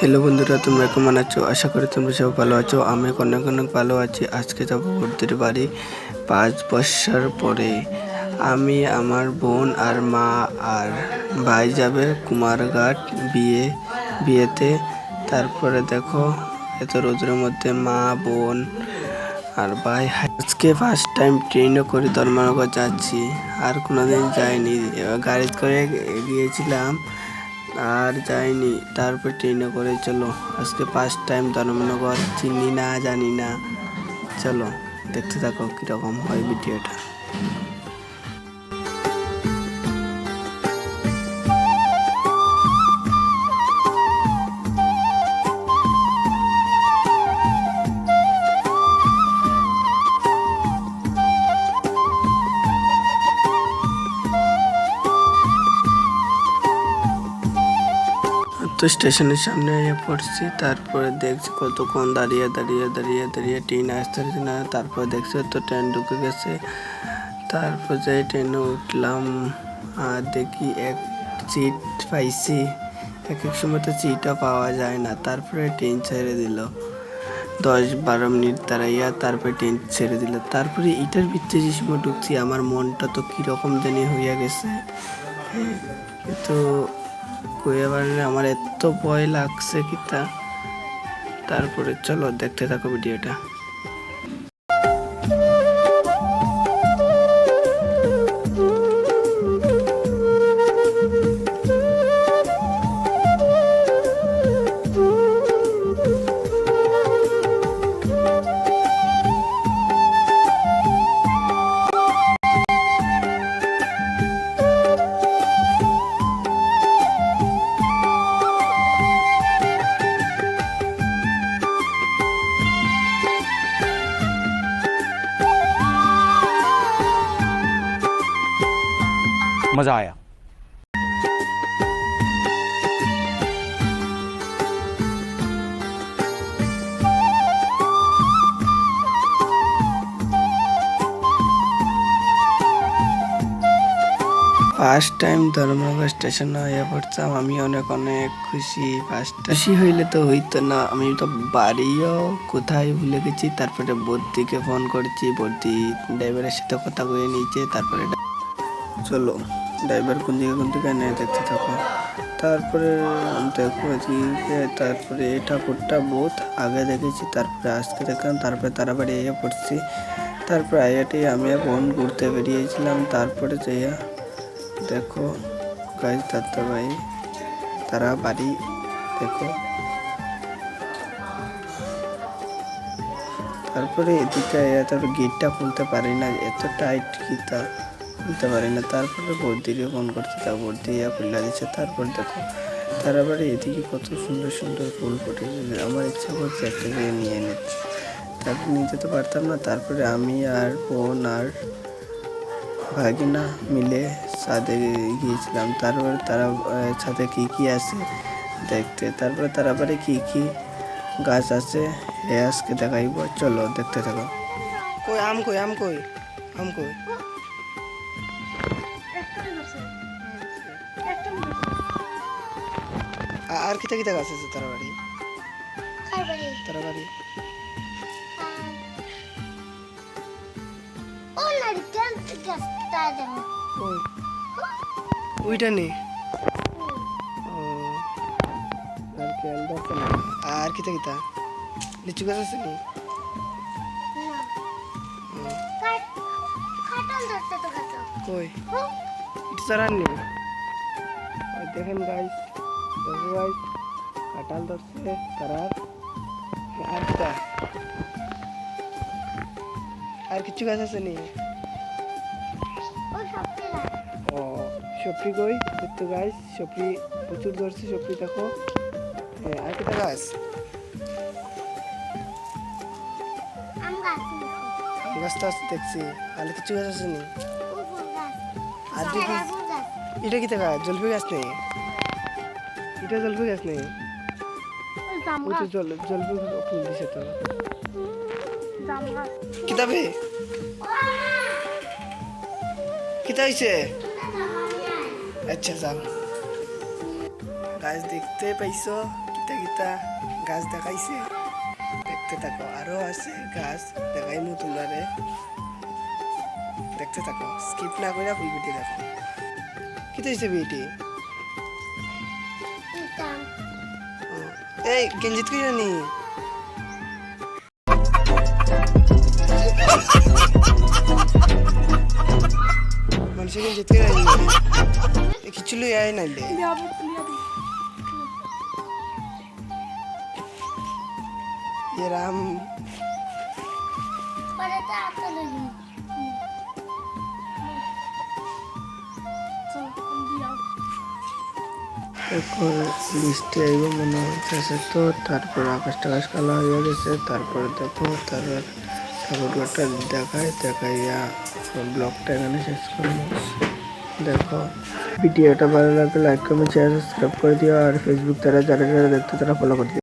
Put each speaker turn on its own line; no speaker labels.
Hello বন্ধুরা, তোমরা কেমন আছো? আশা করি তোমরা সব ভালো আছো। আমি অনেক অনেক ভালো আছি। আজকে যাব বর্দির বাড়ি পাঁচ বছর পরে। আমি, আমার বোন আর মা আর ভাই যাবে কুমারঘাট বিয়ে, বিয়েতে। তারপরে দেখো, এত রোদের মধ্যে মা, বোন আর ভাই। আজকে ফার্স্ট টাইম ট্রেনে করে ধর্মনগর যাচ্ছি। আর কোনোদিন যাইনি। গাড়ি করে গিয়েছিলাম। আর যাইনি। তারপর ট্রেনে করে চলো। আজকে ফার্স্ট টাইম ধর্মনগর। চিনি না, জানি না। চলো, দেখতে থাকো কীরকম হয় ভিডিওটা তো স্টেশনের সামনে এসে পড়ছি তারপরে দেখছি কতক্ষণ দাঁড়িয়ে দাঁড়িয়ে দাঁড়িয়ে দাঁড়িয়ে ট্রেন আসতেছে না। তারপর দেখছি তো ট্রেন ঢুকে গেছে। তারপর যাই ট্রেনে উঠলাম আর দেখি এক সিট পাইছি। এক এক সময় তো সিটও পাওয়া যায় না। তারপরে ট্রেন ছেড়ে দিল। দশ বারো মিনিট দাঁড়াইয়া তারপরে ট্রেন ছেড়ে দিল। তারপরে এটার ভিতরে যে সময় ঢুকছি আমার মনটা তো কীরকম জানি হইয়া গেছে। হ্যাঁ, কিন্তু কইয়া পারে আমার এত ভয় লাগছে কিতা। তারপরে চলো দেখতে থাকো ভিডিওটা।
मज़ा आया
ফার্স্ট টাইম ধর্মনগর স্টেশনে হয়ে পড়তাম আমি অনেক অনেক খুশি ফার্স্ট খুশি হইলে তো হইতো না আমি তো বাড়িও কোথায় ভুলে গেছি তারপরে বর্দিকে ফোন করেছি বর্দি ড্রাইভারের সাথে কথা কয়ে নিয়েছে তারপরে ডা- চলো ড্রাইভার কোন দিকে কোন দিকে নেয় দেখতে থাকো। তারপরে দেখো এদিকে তারপরে এই ঠাকুরটা বহুত আগে দেখেছি, তারপরে আজকে দেখলাম, তারপরে তারাবাড়ি এসে পড়ছি। তারপরে আইয়াটি আমি বোন ঘুরতে বেরিয়েছিলাম, তারপরে যাইয়া দেখো গাছ দাদা ভাই তারা বাড়ি, দেখো। তারপরে এদিকে তারপরে গেটটা খুলতে পারি না, এত টাইট গীতা খুলতে পারি না। তারপরে বর্দিকে ফোন করতে তা বর্দি ইয়া খুলে দিচ্ছে তারপর দেখো, তার আবার এদিকে কত সুন্দর সুন্দর ফুল ফুটেছে। আমার ইচ্ছা করছে একটা করে নিয়ে নিচ্ছি। তারপর নিতে তো পারতাম না। তারপরে আমি আর বোন আর ভাগিনা মিলে ছাদে গিয়েছিলাম। তারপর তারা ছাদে কি কি আছে দেখতে। তারপরে তারা বাড়ি কি কি গাছ আছে, এ, আজকে দেখাইব। চলো দেখতে থাকো। কই, আম কই আম কই আম কই? আর কিতা কিতা গাছ আছে তারা বাড়ি? তারা বাড়ি? ওইটা নেই আর কিতা কিতা? লিচু গাছ আছে নি? কই? এটা নি ওই দেখেন গাইস দেখো কাঁঠাল ধরছে তারা। আর আর কিছু গাছ আছে নি? ও সপরি কই? দেখতো গাছ সপরি প্রচুর ধরছে সপরি দেখো। আর কিতা গাছ? আম গাছ আছে দেখছি। আর কিছু গাছ আছে নি? আর দেখি এটা কিতা গাছ? জলফি গাছ নেই? এটা জলফি গাছ নেই। ওই জল জলফি ফুল দিছে তো। কিতাবে কিতা হয়েছে আচ্ছা যাও। গাছ দেখতে পাইছো? গীতা গীতা গাছ দেখাইছে। দেখতে থাকো আরও আছে গাছ। দেখাইমু তোমরা। দেখতে থাকো স্কিপ না করে ফুল ভিডিও দেখো। কি তো হিসেবে এই গেঞ্জিত কি জানি মানুষের গেঞ্জিত কি জানি কিছু লই এখন বৃষ্টি আইব মনে হইতেছে তো, তারপর আকাশ টাকাশ কালো হয়ে গেছে, তারপর দেখো তার ঠাকুরঘরটা দেখায় দেখাইয়া ব্লগটা এখানে শেষ করব। দেখো, ভিডিওটা ভালো লাগলে লাইক কমেন্ট শেয়ার সাবস্ক্রাইব করে দিও, আর ফেসবুক তারা যারা যারা দেখতে তারা ফলো করে দিও।